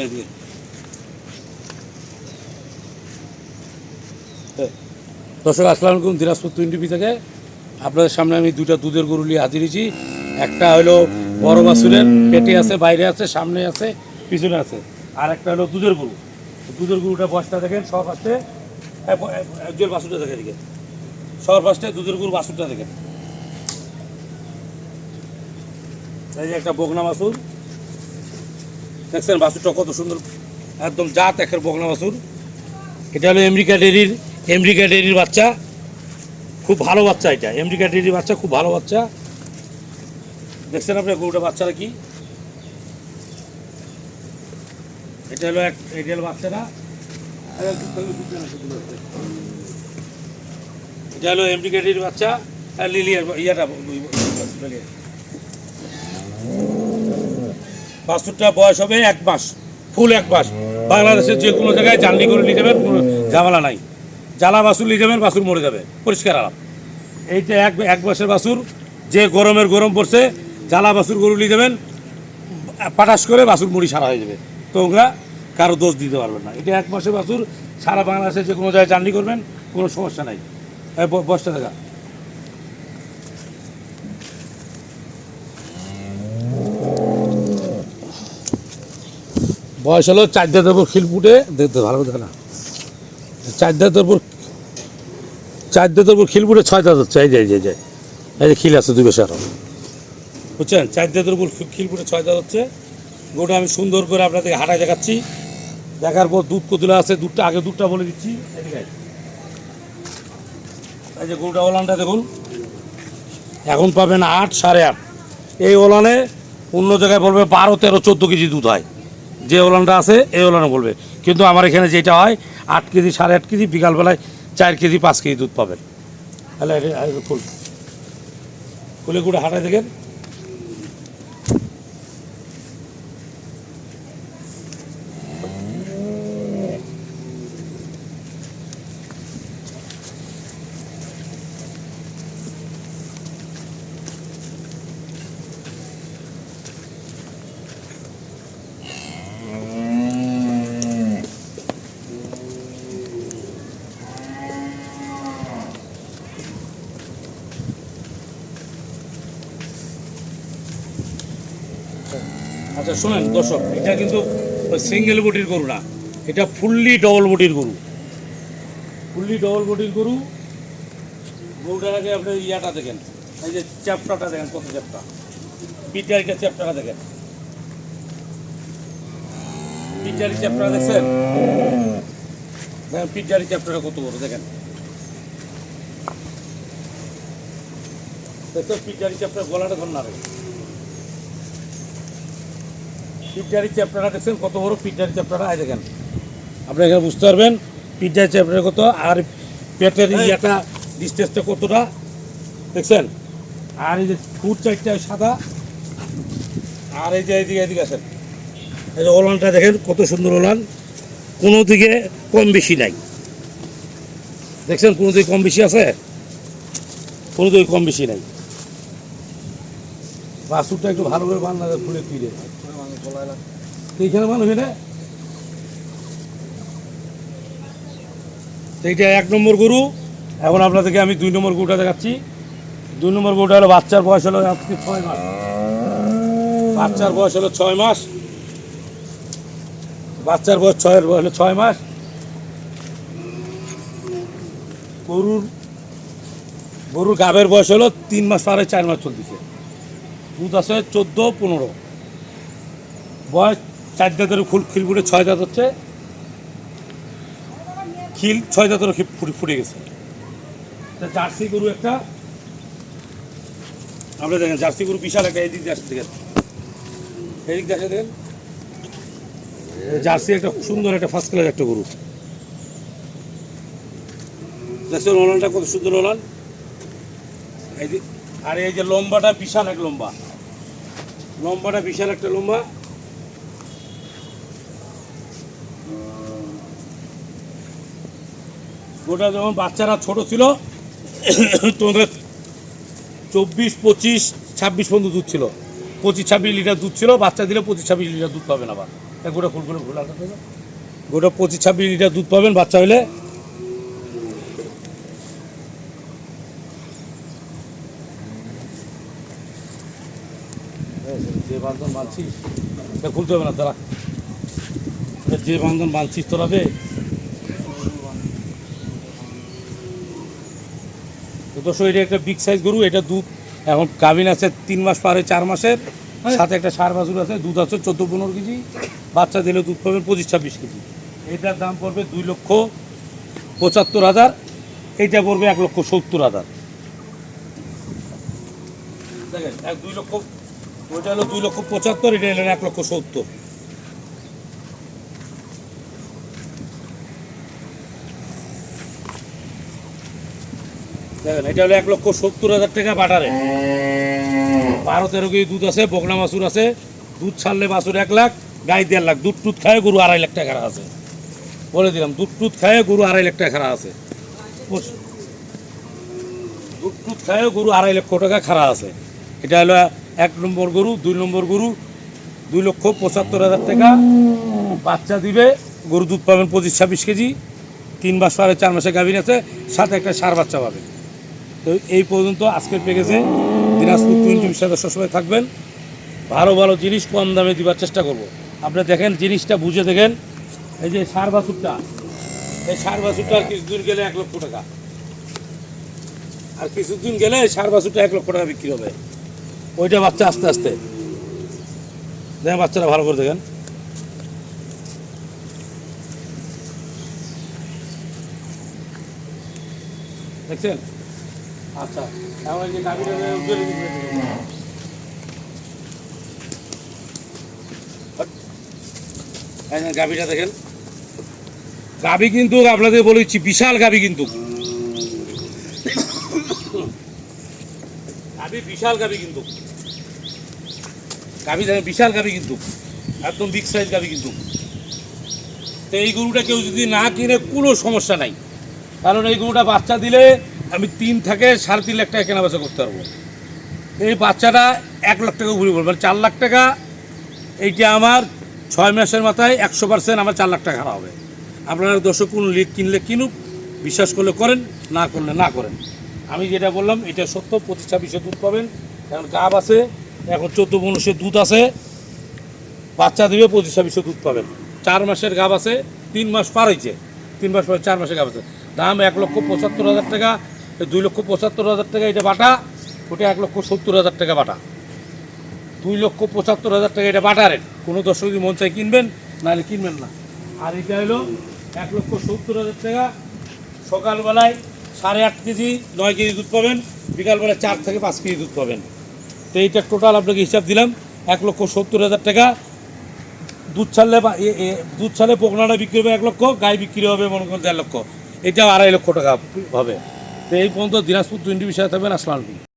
এদিকে। দর্শক, আসসালামু আলাইকুম, দিনাজপুর টোয়েন্টি থেকে। আপনাদের সামনে আমি দুটা দুধের গরু নিয়ে হাজির হয়েছি। একটা হলো বড় বাছুরের পেটে আছে, বাইরে আছে, সামনে আছে, পিছনে আছে। আর একটা হলো দুধের গরু। দুধের গরুটা বসটা দেখেন সব ফার্স্টে একজন বাছুরটা দেখে এদিকে। সবার ফার্স্টে দুধের গরু বাছুরটা দেখেন। এই যে একটা বগনা বাছুর দেখছেন বাছুরটা কত সুন্দর, একদম জাত একের বগনা বাছুর এটা হলো আমেরিকা ডেরির আমেরিকা ডেরির বাচ্চা। খুব ভালো বাচ্চা এটা, আমেরিকা ডেরির বাচ্চা, খুব ভালো বাচ্চা। দেখছেন আপনি গরুটা বাচ্চারা কি? এটা হলো এক, এটা হলো বাচ্চারা এটা হলো ডেরির বাচ্চা, আর লিলিয়ার ইয়াটা লিলিয়ার বাছুরটা বয়স হবে, এক মাস, ফুল এক মাস। বাংলাদেশের যে কোনো জায়গায় জার্নি করে নিয়ে যাবেন, কোনো ঝামেলা নাই। জ্বালা বাছুর নিয়ে যাবেন বাছুর মরে যাবে, পরিষ্কার আরাম। এইটা এক এক মাসের বাছুর যে গরমের গরম পড়ছে, জ্বালা বাছুর গরু নিয়ে যাবেন পাটাস করে বাছুর মুড়ি সারা হয়ে যাবে। তো ওরা কারও দোষ দিতে পারবেন না। এটা এক মাসের বাছুর সারা বাংলাদেশে যে কোনো জায়গায় জার্নি করবেন, কোনো সমস্যা নাই। এই ব- বয়স হলো চার দাঁতের খিল ফুটে দেখতে ভালো কথা না। চার দাঁতের উপর চার খিল ফুটে ছয় দাঁত হচ্ছে এই যে এই যে, এই যে খিল আছে দুই বেশি আরও। বুঝছেন? চার দাঁতের উপর খিল ফুটে ছয় দাঁত হচ্ছে গোটা আমি সুন্দর করে আপনাদের হাঁটায় দেখাচ্ছি। দেখার পর দুধ কতুলা আছে দুধটা আগে দুধটা বলে দিচ্ছি। এই যে গরুটা ওলানটা দেখুন। এখন পাবেন আট সাড়ে আট। এই ওলানে অন্য জায়গায় বলবে বারো তেরো চোদ্দ কেজি দুধ হয়। যে ওলানটা আছে, এই ওলানে বলবে। কিন্তু আমার এখানে যেটা হয়, আট কেজি, সাড়ে আট কেজি, বিকালবেলায় চার কেজি, পাঁচ কেজি দুধ পাবেন। তাহলে ফুল খুলে গুড়ে হাঁটায় দেখেন। আচ্ছা শোনেন দর্শক, এটা কিন্তু সিঙ্গেল বডির গরু না, এটা ফুললি ডবল বডির গরু। ফুললি ডবল বডির গরু, গরুটার আগে আপনি ইয়াটা দেখেন, এই যে চ্যাপটাটা দেখেন, কত চ্যাপটা? পিটারিটা চ্যাপটাটা দেখেন। পিটারি চ্যাপটা দেখছেন? দেখেন পিটারি চ্যাপটাটা কত বড়, দেখেন। দেখছেন পিটারি চ্যাপটার গলাটা ধর না রে পিঠারি চ্যাপ্টারটা দেখছেন, কত বড় পিঠারি চ্যাপ্টারটা? আয় দেখেন। আপনি এখানে বুঝতে পারবেন পিঠারি চ্যাপ্টার কত আর পেটের ইয়েটা ডিস্টেন্সটা কতটা? দেখছেন? আর এই যে ফুট চারটা সাদা, আর এই যে এইদিকে এদিকে আছেন এই যে ওলানটা দেখেন, কত সুন্দর ওলান। কোনো দিকে কম বেশি নাই। দেখছেন, কোনো দিকে কম বেশি আছে? কোনো দিকে কম বেশি নাই। বাসুরটা একটু ভালো করে বান্না, ফুলে ফিরে। এইখানে মানুষ এইটা এক নম্বর গরু। এখন আপনাদেরকে আমি দুই নম্বর গরুটা দেখাচ্ছি। দুই নম্বর গরুটা হলো বাচ্চার বয়স হলো আজকে ছয় মাস। বাচ্চার বয়স হলো ছয় মাস। বাচ্চার বয়স ছয়ের বয়স হলো ছয় মাস। গরুর গরুর গাবের বয়স হলো তিন মাস পারে চার মাস চলতেছে। দুধ আছে চোদ্দ, পনেরো। বয়স চার দাঁতের ফুল খিল ফুটে, ছয় দাঁত হচ্ছে। খিল ছয় দাঁতের ফুটে ফুটে গেছে। তা জার্সি গরু একটা। আমরা দেখেন, জার্সি গরু বিশাল একটা, এদিক দিয়ে দেখেন। এদিক দিয়ে দেখেন। জার্সি একটা সুন্দর একটা ফার্স্ট ক্লাস একটা গরু। দেখছেন ওলানটা কত সুন্দর ওলান আর এই যে লম্বাটা বিশাল এক লম্বা। লম্বাটা বিশাল একটা লম্বা। গোটা যখন বাচ্চারা ছোট ছিল, তোমাদের চব্বিশ, পঁচিশ, ছাব্বিশ পর্যন্ত দুধ ছিল। পঁচিশ, ছাব্বিশ লিটার দুধ ছিল, বাচ্চা দিলে পঁচিশ, ছাব্বিশ লিটার দুধ পাবেন আবার। গোটা ফুল আটা দেবে। গোটা পঁচিশ, ছাব্বিশ লিটার দুধ পাবেন বাচ্চা হলে। যে বান্ধন বাঁধছিস এটা খুলতে হবে না তারা যে বান্ধন বাঁধছিস তোরা দর্শক এটা একটা বিগ সাইজ গরু এটা দুধ এখন গাভিন আছে তিন মাস পারে চার মাসের সাথে একটা সার বাছুর আছে দুধ আছে চোদ্দ পনেরো কেজি বাচ্চা দিলে দুধ পাবেন পঁচিশ ছাব্বিশ কেজি। এটার দাম পড়বে দুই লক্ষ পঁচাত্তর হাজার এইটা পড়বে এক লক্ষ সত্তর হাজার। দেখেন এক দুই লক্ষ ওইটা হলো দুই লক্ষ পঁচাত্তর এটা হলো এক লক্ষ সত্তর। দেখেন, এটা হলো এক লক্ষ সত্তর হাজার টাকা বাটারে। বারো তেরো কেজি দুধ আছে বকনা মাসুর আছে, দুধ ছাড়লে বাছুর এক লাখ, গাই দেড় লাখ। দুধ টুধ খায় গরু আড়াই লাখ টাকা আছে। বলে দিলাম, দুধ টুধ খায় গরু আড়াই লাখ টাকা আছে। দুধ টুধ খায় গরু আড়াই লক্ষ টাকা খারাপ আছে। এটা হলো এক নম্বর গরু, দুই নম্বর গরু, দুই লক্ষ পঁচাত্তর হাজার টাকা। বাচ্চা দিবে, গরু দুধ পাবেন পঁচিশ ছাব্বিশ কেজি। তিন মাস পরে, চার মাসে গাভীর আছে, সাথে একটা সার বাচ্চা পাবে তো এই পর্যন্ত আজকের প্যাকেজে দিনাজপুর টোয়েন্টির সাথে সবসময় থাকবেন। ভালো ভালো জিনিস কম দামে দিবার চেষ্টা করব। আপনি দেখেন জিনিসটা বুঝে দেখেন। এই যে সার বাছুরটা, এই সার বাছুরটা কিছুদিন গেলে এক লক্ষ টাকা। আর কিছুদিন গেলে সার বাছুরটা এক লক্ষ টাকা বিক্রি হবে। ওইটা বাচ্চা আস্তে আস্তে। দেখেন বাচ্চারা ভালো করে দেখেন। দেখছেন? আচ্ছা এখন যে উজ্জ্বল গাভীটা দেখেন। গাভী কিন্তু আপনাদের বলেছি বিশাল গাভী কিন্তু। গাভী বিশাল গাভী কিন্তু। গাভী দেখেন বিশাল গাভী কিন্তু। একদম বিগ সাইজ গাভী কিন্তু। তো এই গরুটা কেউ যদি না কিনে কোনো সমস্যা নাই। কারণ এই গরুটা বাচ্চা দিলে আমি তিন থেকে সাড়ে তিন লাখ টাকা কেনা বেচা করতে পারব। এই বাচ্চাটা এক লাখ টাকা ঘুরে পড়বে মানে চার লাখ টাকা, এইটা আমার ছয় মাসের মাথায় একশো পার্সেন্ট আমার চার লাখ টাকা খারাপ হবে। আপনারা দর্শক কোন লিক কিনলে কিনুক, বিশ্বাস করলে করেন, না করলে না করেন। আমি যেটা বললাম, এটা সত্য, পঁচিশ ছাব্বিশে দুধ পাবেন এখন গাব আছে, এখন চোদ্দ পনেরোশো দুধ আছে, বাচ্চা দিবে পঁচিশ ছাব্বিশে দুধ পাবেন। চার মাসের গাব আছে, তিন মাস পার হয়েছে তিন মাস পরে চার মাসের গাব আছে। দাম এক লক্ষ পঁচাত্তর হাজার টাকা দুই লক্ষ পঁচাত্তর হাজার টাকা এটা বাটা, ওটা এক লক্ষ সত্তর হাজার টাকা বাটা। দুই লক্ষ পঁচাত্তর হাজার টাকা এটা বাটা রেট কোনো দর্শক যদি মন চাই কিনবেন, নাহলে কিনবেন না। আর এটা হলো এক লক্ষ সত্তর হাজার টাকা। সকালবেলায় সাড়ে আট কেজি, নয় কেজি দুধ পাবেন। বিকালবেলা চার থেকে পাঁচ কেজি দুধ পাবেন। তো এইটা টোটাল আপনাকে হিসাব দিলাম, এক লক্ষ সত্তর হাজার টাকা। দুধ ছাড়লে দুধ ছাড়লে পোকনাটা বিক্রি হবে এক লক্ষ গায়ে বিক্রি হবে মনে করেন দেড় লক্ষ। এটাও আড়াই লক্ষ টাকা হবে। তো এই পর্যন্ত দিনাজপুর টোয়েন্টি বিষয়ে থাকবেন। আসসালাম